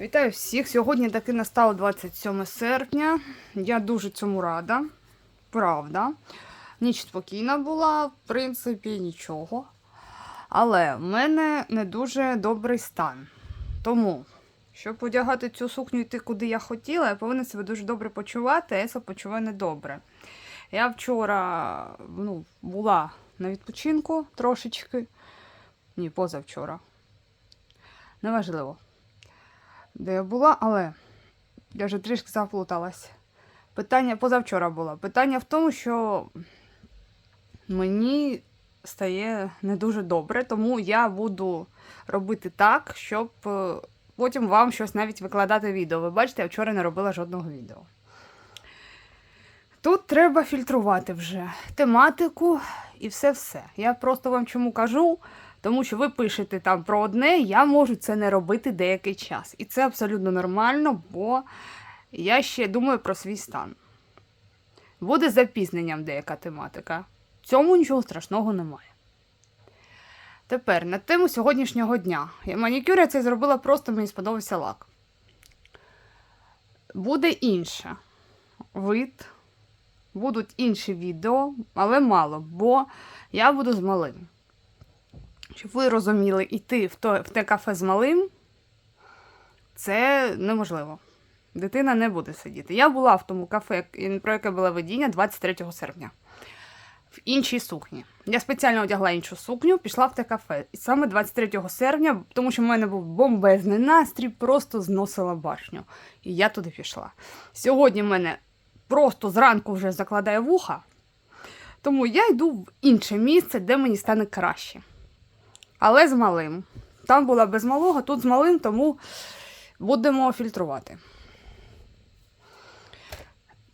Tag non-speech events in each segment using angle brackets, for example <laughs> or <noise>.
Вітаю всіх! Сьогодні таки настало 27 серпня. Я дуже цьому рада. Правда. Ніч спокійна була, в принципі, нічого. Але в мене не дуже добрий стан. Тому, щоб одягати цю сукню йти куди я хотіла, я повинна себе дуже добре почувати, а я себе почуваю недобре. Я вчора ну, була на відпочинку трошечки. Ні, позавчора. Неважливо де я була, але я вже трішки заплуталась. Питання позавчора було. Питання в тому, що мені стає не дуже добре, тому я буду робити так, щоб е, потім вам щось навіть викладати відео. Ви бачите, я вчора не робила жодного відео. Тут треба фільтрувати вже тематику і все-все. Я просто вам чому кажу, тому що ви пишете там про одне, я можу це не робити деякий час. І це абсолютно нормально, бо я ще думаю про свій стан. Буде запізненням деяка тематика. Цьому нічого страшного немає. Тепер на тему сьогоднішнього дня. Манікюр я це зробила просто, мені сподобався лак. Буде інше. Вид. Будуть інші відео, але мало, бо я буду з малим. Щоб ви розуміли, йти в, то, в те кафе з малим це неможливо. Дитина не буде сидіти. Я була в тому кафе, про яке було видіння 23 серпня. В іншій сукні. Я спеціально одягла іншу сукню, пішла в те кафе. І саме 23 серпня, тому що в мене був бомбезний настрій, просто зносила башню. І я туди пішла. Сьогодні мене просто зранку вже закладає вуха, тому я йду в інше місце, де мені стане краще. Але з малим. Там була без малого, тут з малим, тому будемо фільтрувати.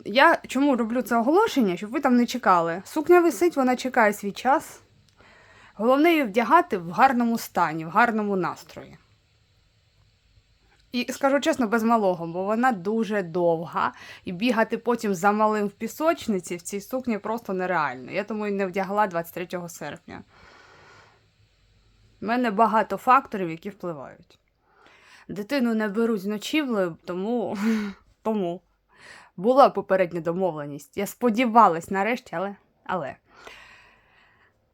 Я чому роблю це оголошення, щоб ви там не чекали. Сукня висить, вона чекає свій час. Головне її вдягати в гарному стані, в гарному настрої. І скажу чесно, без малого, бо вона дуже довга. І бігати потім за малим в пісочниці в цій сукні просто нереально. Я тому і не вдягла 23 серпня. У мене багато факторів, які впливають. Дитину не беруть з ночівлею, тому. <laughs> тому. Була попередня домовленість. Я сподівалась нарешті, але. але.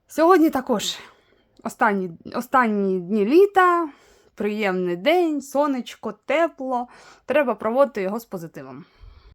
Сьогодні також останні, останні дні літа, приємний день, сонечко, тепло. Треба проводити його з позитивом.